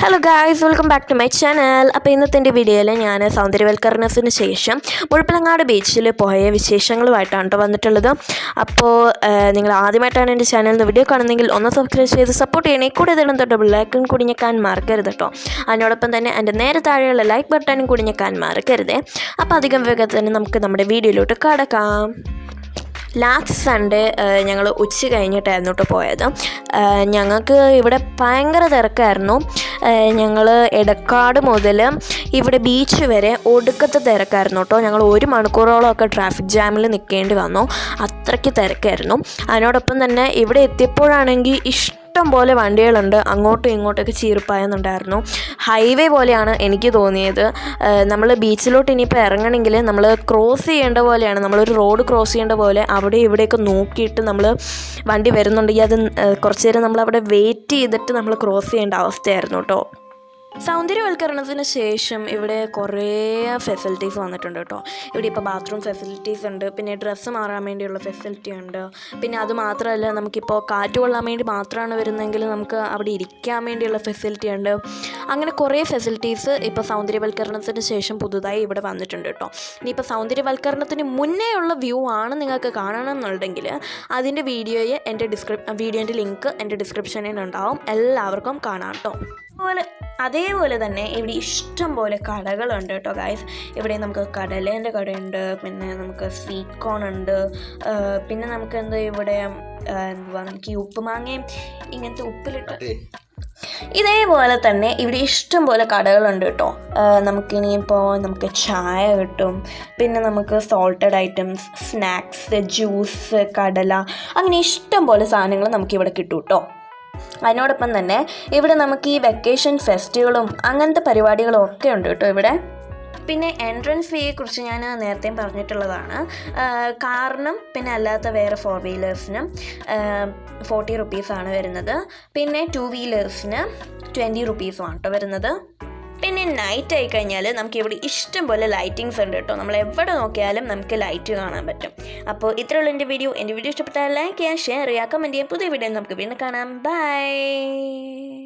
Hello guys welcome back to my channel അപ്പോൾ ഇന്നത്തെ എന്റെ വീഡിയോയിൽ ഞാൻ സൗന്ദര്യവൽക്കരണത്തിന് ശേഷം മുഴപ്പിലങ്ങാട് ബീച്ചിൽ പോയ വിശേഷങ്ങളുമായിട്ടാണ് കേട്ടോ വന്നിട്ടുള്ളത്. അപ്പോൾ നിങ്ങൾ ആദ്യമായിട്ടാണ് എന്റെ ചാനലിൽ വീഡിയോ കാണുന്നെങ്കിൽ ഒന്ന് സബ്സ്ക്രൈബ് ചെയ്ത് സപ്പോർട്ട് ചെയ്യണേ. കൂടെ ഇതിടും തൊട്ട് ബെല്ലൈക്കൺ കുടിഞ്ഞക്കാൻ മറക്കരുത് കേട്ടോ അതിനോടൊപ്പം തന്നെ എന്റെ നേരെ താഴെയുള്ള ലൈക്ക് ബട്ടണും കുടിഞ്ഞക്കാൻ മറക്കരുതേ. അപ്പോൾ അധികം വേഗത്തിൽ തന്നെ നമുക്ക് നമ്മുടെ വീഡിയോയിലോട്ട് കടക്കാം. ലാസ്റ്റ് സൺഡേ ഞങ്ങൾ ഉച്ച കഴിഞ്ഞിട്ടായിരുന്നു കേട്ടോ പോയത്. ഞങ്ങൾക്ക് ഇവിടെ ഭയങ്കര തിരക്കായിരുന്നു. ഞങ്ങൾ എടക്കാട് മുതൽ ഇവിടെ ബീച്ച് വരെ ഒടുക്കത്തെ തിരക്കായിരുന്നു കേട്ടോ. ഞങ്ങൾ ഒരു മണിക്കൂറോളമൊക്കെ ട്രാഫിക് ജാമിൽ നിൽക്കേണ്ടി വന്നു. അത്രയ്ക്ക് തിരക്കായിരുന്നു. അതിനോടൊപ്പം തന്നെ ഇവിടെ എത്തിയപ്പോഴാണെങ്കിൽ ഇഷ്ടം പോലെ വണ്ടികളുണ്ട്. അങ്ങോട്ടും ഇങ്ങോട്ടൊക്കെ ചീർപ്പായെന്നുണ്ടായിരുന്നു ഹൈവേ പോലെയാണ് എനിക്ക് തോന്നിയത്. നമ്മൾ ബീച്ചിലോട്ട് ഇനിയിപ്പോൾ ഇറങ്ങണമെങ്കിൽ നമ്മൾ ക്രോസ് ചെയ്യേണ്ട പോലെയാണ്. നമ്മളൊരു റോഡ് ക്രോസ് ചെയ്യേണ്ട പോലെ അവിടെ ഇവിടെയൊക്കെ നോക്കിയിട്ട് നമ്മൾ വണ്ടി വരുന്നുണ്ടെങ്കിൽ അത് കുറച്ച് നേരം നമ്മളവിടെ വെയിറ്റ് ചെയ്തിട്ട് നമ്മൾ ക്രോസ് ചെയ്യേണ്ട അവസ്ഥയായിരുന്നു കേട്ടോ സൗന്ദര്യവൽക്കരണത്തിന് ശേഷം ഇവിടെ കുറേ ഫെസിലിറ്റീസ് വന്നിട്ടുണ്ട് കേട്ടോ. ഇവിടെ ഇപ്പോൾ ബാത്റൂം ഫെസിലിറ്റീസ് ഉണ്ട് പിന്നെ ഡ്രസ്സ് മാറാൻ വേണ്ടിയുള്ള ഫെസിലിറ്റി ഉണ്ട്. പിന്നെ അത് മാത്രമല്ല നമുക്കിപ്പോൾ കാറ്റ് കൊള്ളാൻ വേണ്ടി മാത്രമാണ് വരുന്നതെങ്കിൽ നമുക്ക് അവിടെ ഇരിക്കാൻ വേണ്ടിയുള്ള ഫെസിലിറ്റി ഉണ്ട്. അങ്ങനെ കുറേ ഫെസിലിറ്റീസ് ഇപ്പോൾ സൗന്ദര്യവൽക്കരണത്തിന് ശേഷം പുതുതായി ഇവിടെ വന്നിട്ടുണ്ട് കേട്ടോ. ഇനിയിപ്പോൾ സൗന്ദര്യവൽക്കരണത്തിന് മുന്നേ ഉള്ള വ്യൂ ആണ് നിങ്ങൾക്ക് കാണണം എന്നുണ്ടെങ്കിൽ അതിന്റെ വീഡിയോയെ എന്റെ ഡിസ്ക്രിപ് വീഡിയോന്റെ ലിങ്ക് എന്റെ ഡിസ്ക്രിപ്ഷനിൽ ഉണ്ടാവും എല്ലാവർക്കും കാണാം കേട്ടോ. അതുപോലെ അതേപോലെ തന്നെ ഇവിടെ ഇഷ്ടം പോലെ കടകളുണ്ട് കേട്ടോ ഗായ്സ് ഇവിടെ നമുക്ക് കടലേന്റെ കടയുണ്ട് പിന്നെ നമുക്ക് സ്വീറ്റ് കോൺ ഉണ്ട് പിന്നെ നമുക്ക് എന്താ ഇവിടെ എന്തുവാ നമുക്ക് ഈ ഉപ്പുമാങ്ങയും ഇങ്ങനത്തെ ഉപ്പിലിട്ട് ഇതേപോലെ തന്നെ ഇവിടെ ഇഷ്ടം പോലെ കടകളുണ്ട് കേട്ടോ. നമുക്കിനിയിപ്പോൾ നമുക്ക് ചായ കിട്ടും പിന്നെ നമുക്ക് സോൾട്ടഡ് ഐറ്റംസ് സ്നാക്സ് ജ്യൂസ് കടല അങ്ങനെ ഇഷ്ടം പോലെ സാധനങ്ങൾ നമുക്കിവിടെ കിട്ടും കേട്ടോ. അതിനോടൊപ്പം തന്നെ ഇവിടെ നമുക്ക് ഈ വെക്കേഷൻ ഫെസ്റ്റുകളും അങ്ങനത്തെ പരിപാടികളും ഒക്കെ ഉണ്ട് കേട്ടോ ഇവിടെ. പിന്നെ എൻട്രൻസ് ഫീയെ കുറിച്ച് ഞാൻ നേരത്തെയും പറഞ്ഞിട്ടുള്ളതാണ്. കാറിനും പിന്നെ അല്ലാത്ത വേറെ ഫോർ വീലേഴ്സിനും ഫോർട്ടി റുപ്പീസാണ് വരുന്നത്. പിന്നെ ടു വീലേഴ്സിന് ട്വന്റി റുപ്പീസുമാണ് കേട്ടോ വരുന്നത്. പിന്നെ നൈറ്റ് ആയി കഴിഞ്ഞാൽ നമുക്ക് ഇവിടെ ഇഷ്ടം പോലെ ലൈറ്റിങ്സ് ഉണ്ട് കേട്ടോ. നമ്മൾ എവിടെ നോക്കിയാലും നമുക്ക് ലൈറ്റ് കാണാൻ പറ്റും. അപ്പോൾ ഇത്രയുള്ള എന്റെ വീഡിയോ എന്റെ വീഡിയോ ഇഷ്ടപ്പെട്ടാൽ ലൈക്ക് ചെയ്യുക ഷെയർ ചെയ്യുക കമന്റ് ചെയ്യുക പുതിയ വീഡിയോ നമുക്ക് വീണ്ടും കാണാം. ബൈ